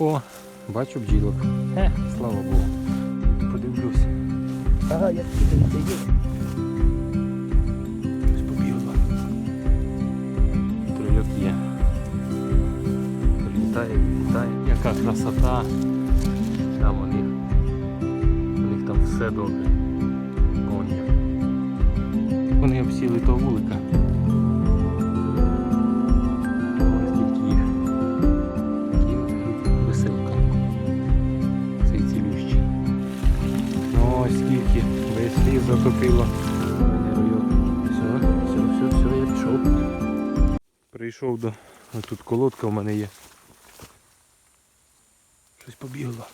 О, бачу бджілок. Хе, слава Богу. Подивлюсь. Ага, я це є. Побігла. Трильок є. Літає, літає. Яка красота. Там у них. У них там все добре. Вон. Вони обсіли того вулика. Ліс затопило. Все, все, все, все, я пішов. Прийшов до. Ось тут колодка в мене є. Щось побігло.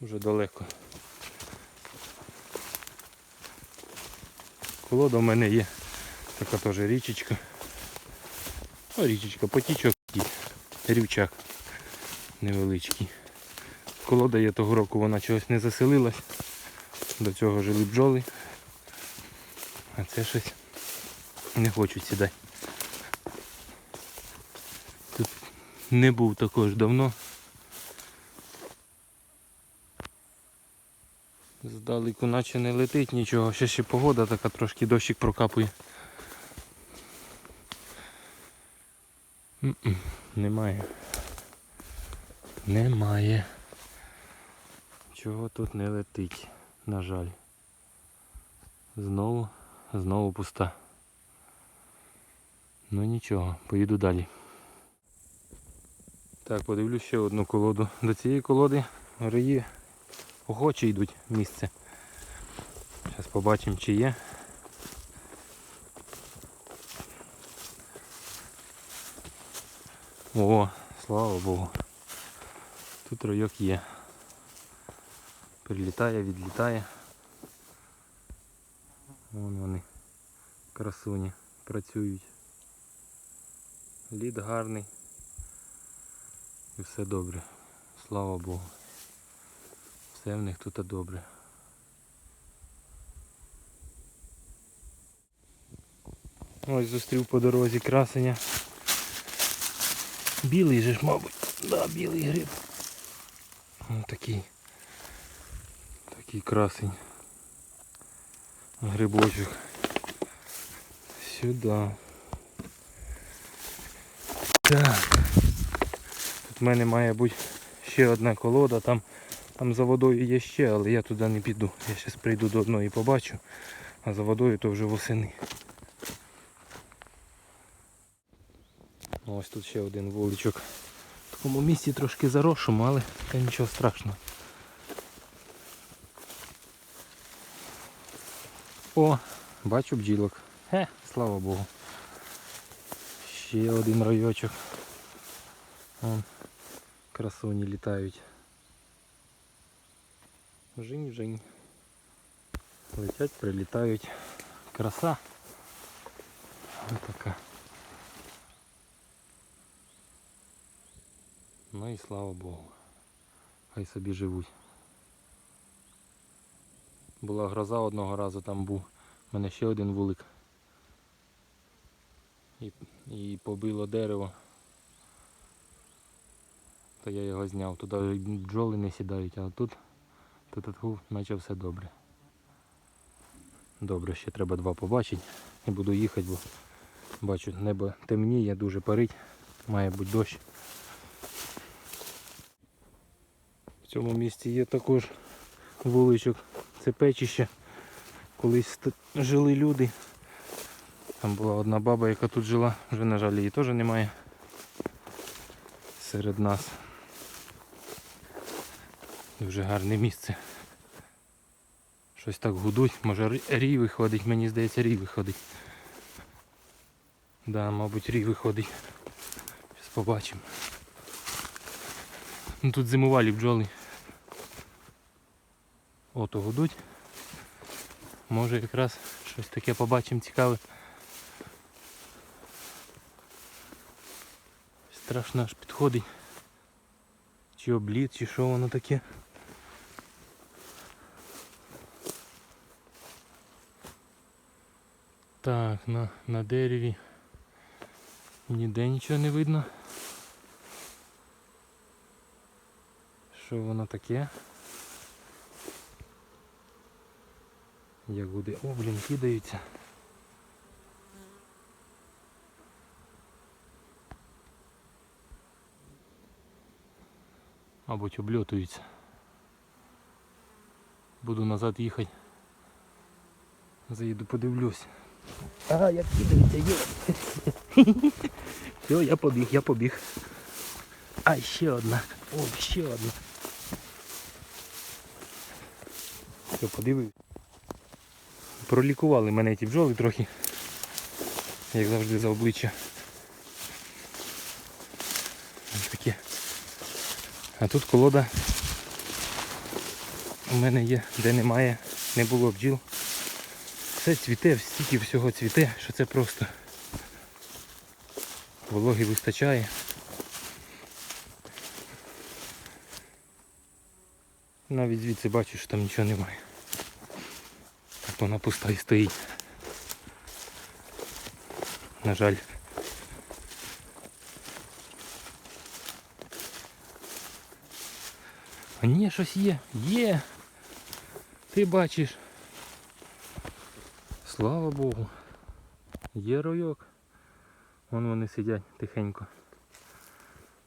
Вже далеко. Колода в мене є. Така теж річечка. О, річечка, потічок такий, рівчак невеличкий. Колода є того року, вона чогось не заселилась. До цього жили бджоли. А це щось не хочуть сідати. Тут не був також давно. Здалеку наче не летить нічого, ще ще погода така трошки дощик прокапує. Немає. Немає. Чого тут не летить, на жаль. Знову, знову пуста. Ну нічого, поїду далі. Так, подивлюсь ще одну колоду. До цієї колоди граї охоче йдуть місце. Зараз побачимо чи є. О, слава Богу. Тут ройок є. Прилітає, відлітає. Вон вони, красуні, працюють. Лід гарний. І все добре. Слава Богу. Все в них тут добре. Ось зустрів по дорозі красення. Білий же ж, мабуть. Да, білий гриб. Ось такий. Такий красень. Грибочок. Сюди. Так. Тут в мене має бути ще одна колода, там, там за водою є ще, але я туди не піду. Я зараз прийду до одної і побачу, а за водою то вже восени. Ось тут ще один вуличок. В такому місці трошки заросшому, але та нічого страшного. О, бачу бджілок. Хе, слава Богу. Ще один райочок. Вон, красуні літають. Жень. Летять, прилітають. Краса. Ось така. Ну і слава Богу. Хай собі живуть. Була гроза одного разу, там був. У мене ще один вулик. І, і побило дерево. То я його зняв. Туди бджоли не сідають, а тут, тут, тут наче все добре. Добре, ще треба два побачити і буду їхати, бо бачу, небо темніє, дуже парить, має бути дощ. В цьому місці є також вуличок. Це печище. Колись жили люди. Там була одна баба, яка тут жила, вже на жаль її теж немає серед нас. Дуже гарне місце. Щось так гудуть, може рі- рій виходить, мені здається рій виходить. Да, мабуть рій виходить. Зараз побачимо. Ну, тут зимувалі бджоли. Ото гудуть. Може якраз щось таке побачимо цікаве. Страшно аж підходить. Чи обліт, чи що воно таке. Так, на, на дереві ніде нічого не видно. Що воно таке? Ягоди. О, блін, кидаються. Мабуть, обльотуються. Буду назад їхати. Заїду подивлюсь. Ага, як кидається, є. Все, я побіг, я побіг. А, ще одна. О, ще одна. Все, подивив. Пролікували мене ті бджоли трохи. Як завжди за обличчя. Ось таке. А тут колода у мене є, де немає, не було бджіл. Все цвіте, стільки всього цвіте, що це просто вологи вистачає. Навіть звідси бачу, що там нічого немає. Так вона пуста і стоїть. На жаль. А ні, щось є. Є. Ти бачиш. Слава Богу. Є ройок. Вон вони сидять тихенько.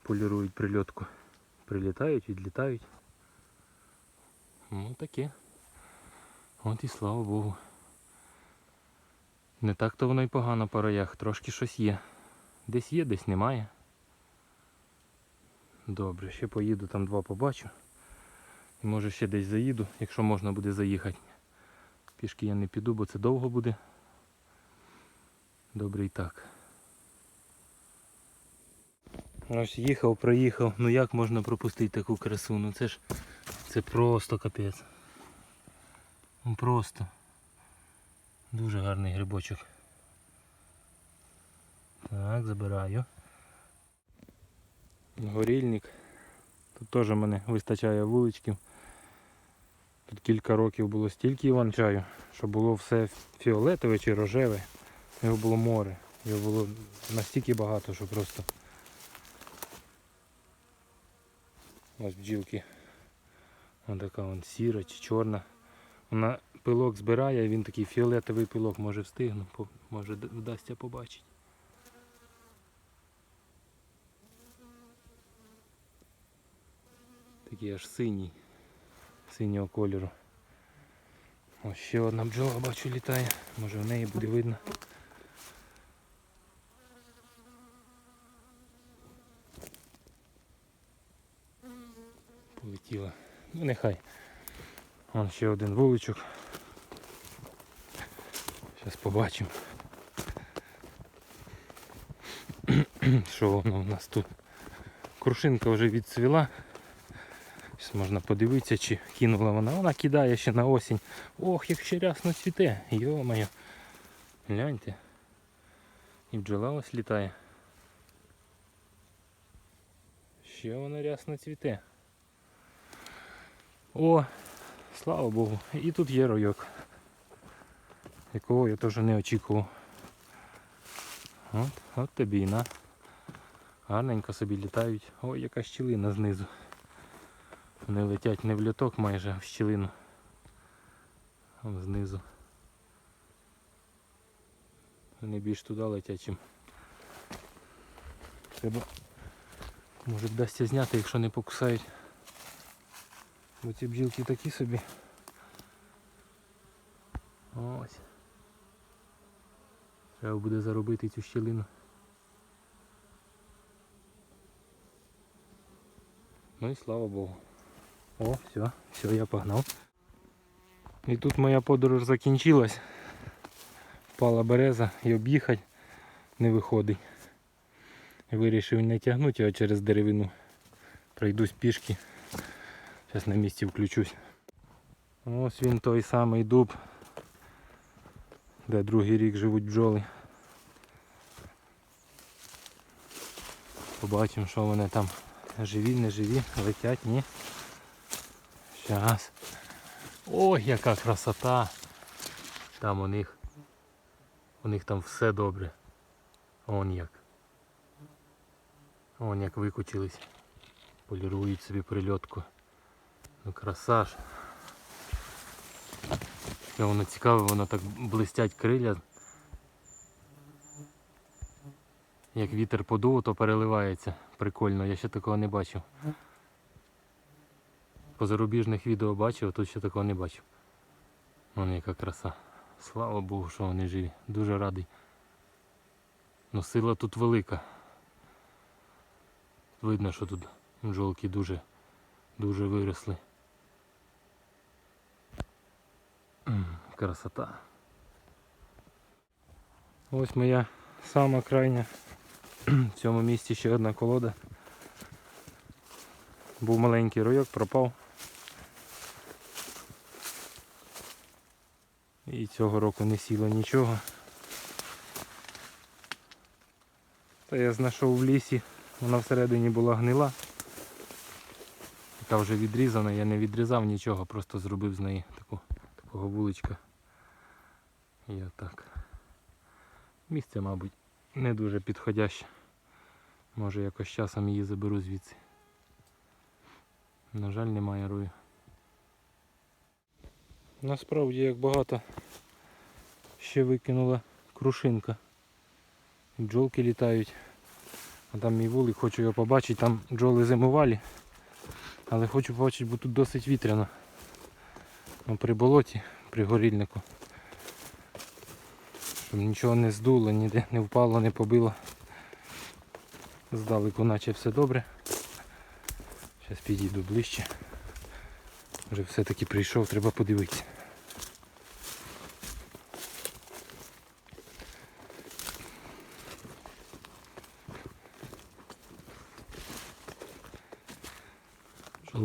Полірують прильотку. Прилітають, відлітають. Ну таке. От і слава Богу. Не так то воно й погано по роях, трошки щось є. Десь є, десь немає. Добре, ще поїду там два побачу. І може ще десь заїду, якщо можна буде заїхати. Пішки я не піду, бо це довго буде. Добре і так. Ось їхав, проїхав. Ну як можна пропустити таку красу? Ну це ж це просто капець. Ну просто. Дуже гарний грибочок. Так, забираю. Горільник. Тут теж мене вистачає вуличків. Тут кілька років було стільки іван-чаю, що було все фіолетове чи рожеве. Його було море. Його було настільки багато, що просто. Ось бджілки. Ось така вон сіра чи чорна. Вона пилок збирає, він такий фіолетовий пилок може встигну, може вдасться побачити. Такий аж синій, синього кольору. Ось ще одна бджола бачу літає, може в неї буде видно. Полетіла. Ну нехай. Вон ще один вуличок. Зараз побачимо. Що воно у нас тут? Крушинка вже відцвіла. Зараз можна подивитися, чи кинула вона. Вона кидає ще на осінь. Ох, як ще рясно цвіте. Йо-моє. Гляньте. І бджола ось літає. Ще вона рясно цвіте. О, слава Богу. І тут є ройок. Якого я теж не очікував. От, от тобі і на. Гарненько собі літають. Ой, яка щілина знизу. Вони летять не в льоток майже, а в щілину. Там знизу. Вони більш туди летять, чим. Треба. Може вдасться зняти, якщо не покусають. Бо ці бджілки такі собі. Ось. Треба буде заробити цю щілину. Ну і слава Богу. О, все, все, я погнав. І тут моя подорож закінчилась. Впала береза і об'їхати не виходить. Вирішив не тягнути його через деревину. Пройдусь пішки. Зараз на місці включусь. Ось він той самий дуб, де другий рік живуть бджоли. Побачимо, що вони там живі, не живі, летять, ні. Щас. Ой, яка красота. Там у них У них там все добре. Он як. Он як викучились. Полірують собі прильотку. Ну краса воно цікаве, воно так блистять криля. Як вітер подув, то переливається. Прикольно, я ще такого не бачив. По зарубіжних відео бачив, а тут ще такого не бачив. Вон яка краса. Слава Богу, що вони живі. Дуже радий. Ну сила тут велика. Видно, що тут бджолки дуже, дуже виросли. Красота. Ось моя сама крайня. В цьому місці ще одна колода. Був маленький ройок, пропав. І цього року не сіло нічого. Та я знайшов в лісі, вона всередині була гнила. Яка вже відрізана, я не відрізав нічого, просто зробив з неї таку, такого вуличка. І отак. Місце, мабуть, не дуже підходяще. Може якось часом її заберу звідси. На жаль, немає рою. Насправді як багато ще викинула крушинка. І Бджолки літають. А там мій вулик, хочу його побачити, там бджоли зимувалі. Але хочу побачити, бо тут досить вітряно. При болоті, при горільнику. Щоб нічого не здуло, ніде не впало, не побило. Здалеку наче все добре. Зараз підійду ближче. Вже все-таки прийшов, треба подивитися.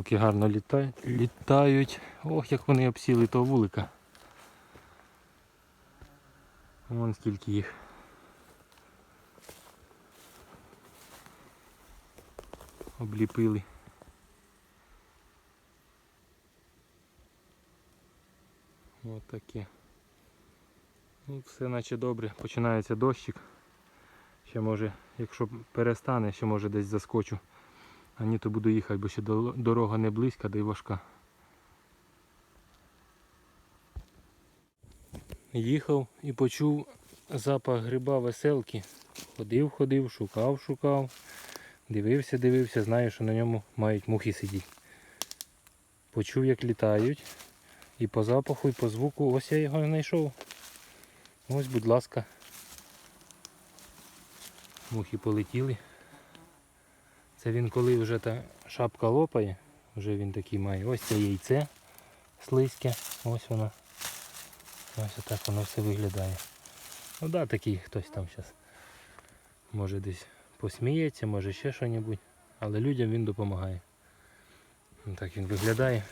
Жолки гарно літають. літають. Ох, як вони обсіли того вулика. Вон скільки їх. Обліпили. Ось таке. Ну, все наче добре. Починається дощик. Ще може, якщо перестане, ще може десь заскочу. А ні, то буду їхати, бо ще дорога не близька, да й важка. Їхав і почув запах гриба веселки. Ходив, ходив, шукав, шукав. Дивився, дивився, знаю, що на ньому мають мухи сидіти. Почув, як літають. І по запаху, і по звуку ось я його знайшов. Ось, будь ласка. Мухи полетіли. Це він коли вже та шапка лопає, вже він такий має. Ось це яйце слизьке, ось воно. Ось отак воно все виглядає. Ну да, такий хтось там зараз. Може десь посміється, може ще що-небудь. Але людям він допомагає. Ну, Так він виглядає.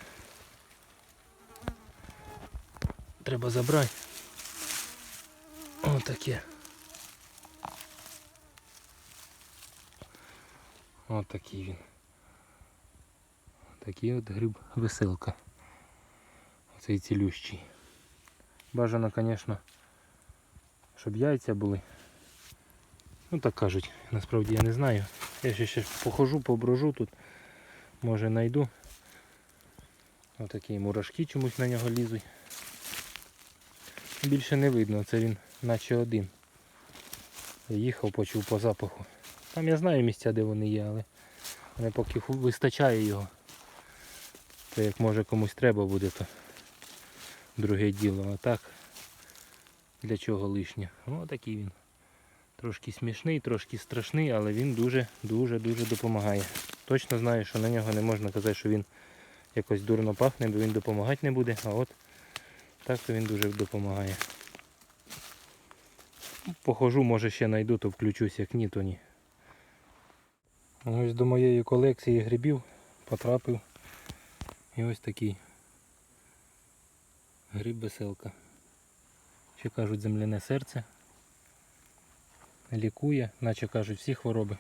Треба забрати. Отаке. Ось такий він. Такий от гриб веселка. Оцей цілющий. Бажано, звісно, щоб яйця були. Ну так кажуть, насправді я не знаю. Я ще, ще похожу, поброжу тут. Може знайду. Отакі мурашки чомусь на нього лізуть. Більше не видно, це він наче один. Їхав, почув по запаху. Там я знаю місця, де вони є, але не поки вистачає його. То як може комусь треба буде, то друге діло. А так для чого лишнє? О, такий він. Трошки смішний, трошки страшний, але він дуже-дуже-дуже допомагає. Точно знаю, що на нього не можна казати, що він якось дурно пахне, бо він допомагати не буде, а от так то він дуже допомагає. Похожу, може ще знайду, то включусь, як ні, то ні. Ось до моєї колекції грибів потрапив і ось такий гриб веселка. Ще кажуть земляне серце. Лікує, наче кажуть, всі хвороби.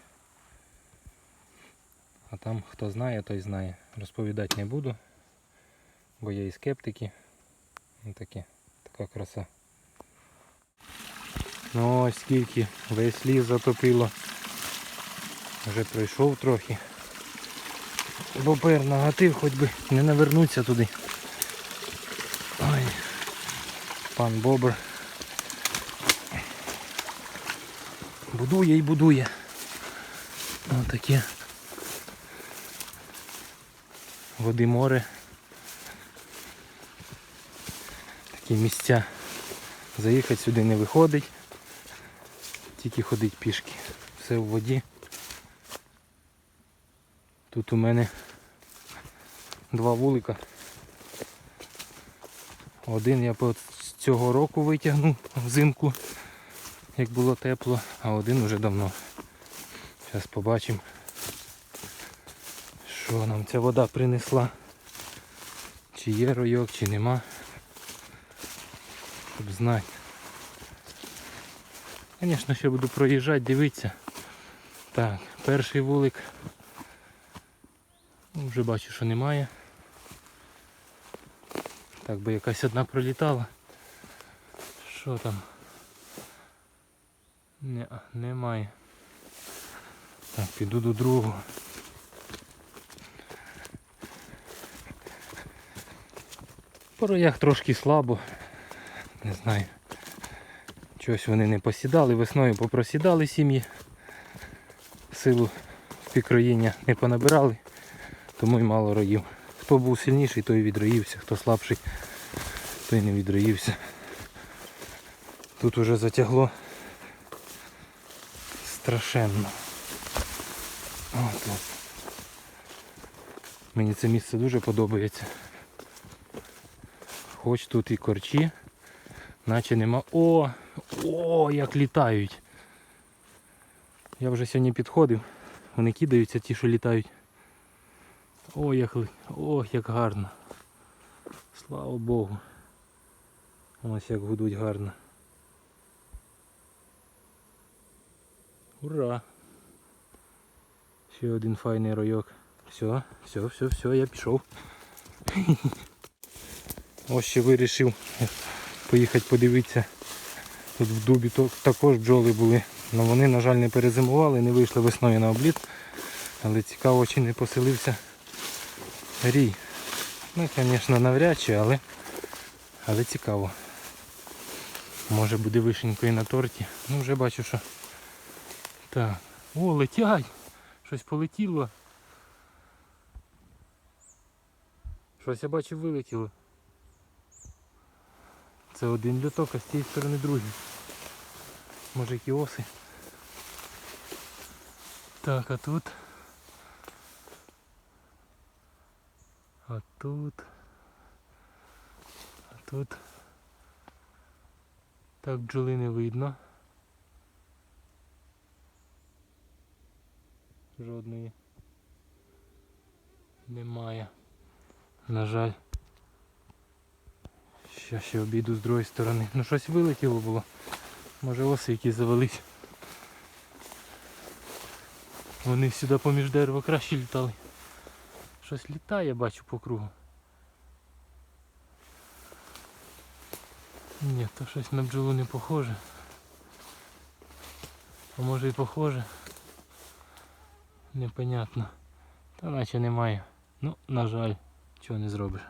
А там хто знає, той знає. Розповідати не буду, бо є і скептики. Ось таке, така краса. Ну ось скільки весь ліс затопило. Вже пройшов трохи. Бобер нагатив, хоч би не навернуться туди. Ой, пан Бобр. Будує і будує. Отаке. Води море. Такі місця. Заїхати сюди не виходить. Тільки ходить пішки. Все в воді. Тут у мене два вулика. Один я цього року витягнув взимку, як було тепло, а один уже давно. Зараз побачимо, що нам ця вода принесла. Чи є ройок, чи нема. Щоб знати. Звісно, ще буду проїжджати, дивитися. Так, перший вулик. Вже бачу, що немає. Так би якась одна пролітала. Що там? Не, немає. Так, піду до другого. По роях трошки слабо. Не знаю. Чогось вони не посідали, весною попросідали сім'ї. Силу пікроїння не понабирали, тому й мало роїв. Хто був сильніший, той відроївся, хто слабший, той не відроївся. Тут уже затягло страшенно. От. Мені це місце дуже подобається. Хоч тут і корчі, наче нема. О! О, як літають! Я вже сьогодні підходив, вони кидаються ті, що літають. О, як, ли- о, як гарно. Слава Богу. Ось як гудуть гарно. Ура! Ще один файний ройок. Все, все, все, все, я пішов. Ось ще вирішив поїхати подивитися. Тут в дубі також бджоли були. але вони, на жаль, не перезимували, не вийшли весною на обліт. Але цікаво, чи не поселився рій. Ну, звісно, навряд чи, але, але цікаво. Може буде вишенькою на торті. Ну вже бачу, що. Так. О, летять! Щось полетіло. Щось я бачив вилетіло. Це один люток, а з цієї сторони другий. Може які оси. Так, а тут. А тут. А тут. Так бджоли не видно. Жодної. Немає. На жаль. Ще ще обійду з другої сторони. Ну щось вилетіло було. Може оси які завелись. Вони сюди поміж дерева краще літали. Щось літає, бачу по кругу. Ні, то щось на бджолу не похоже. А може і похоже. Непонятно. Та наче немає. Ну, на жаль, чого не зробиш.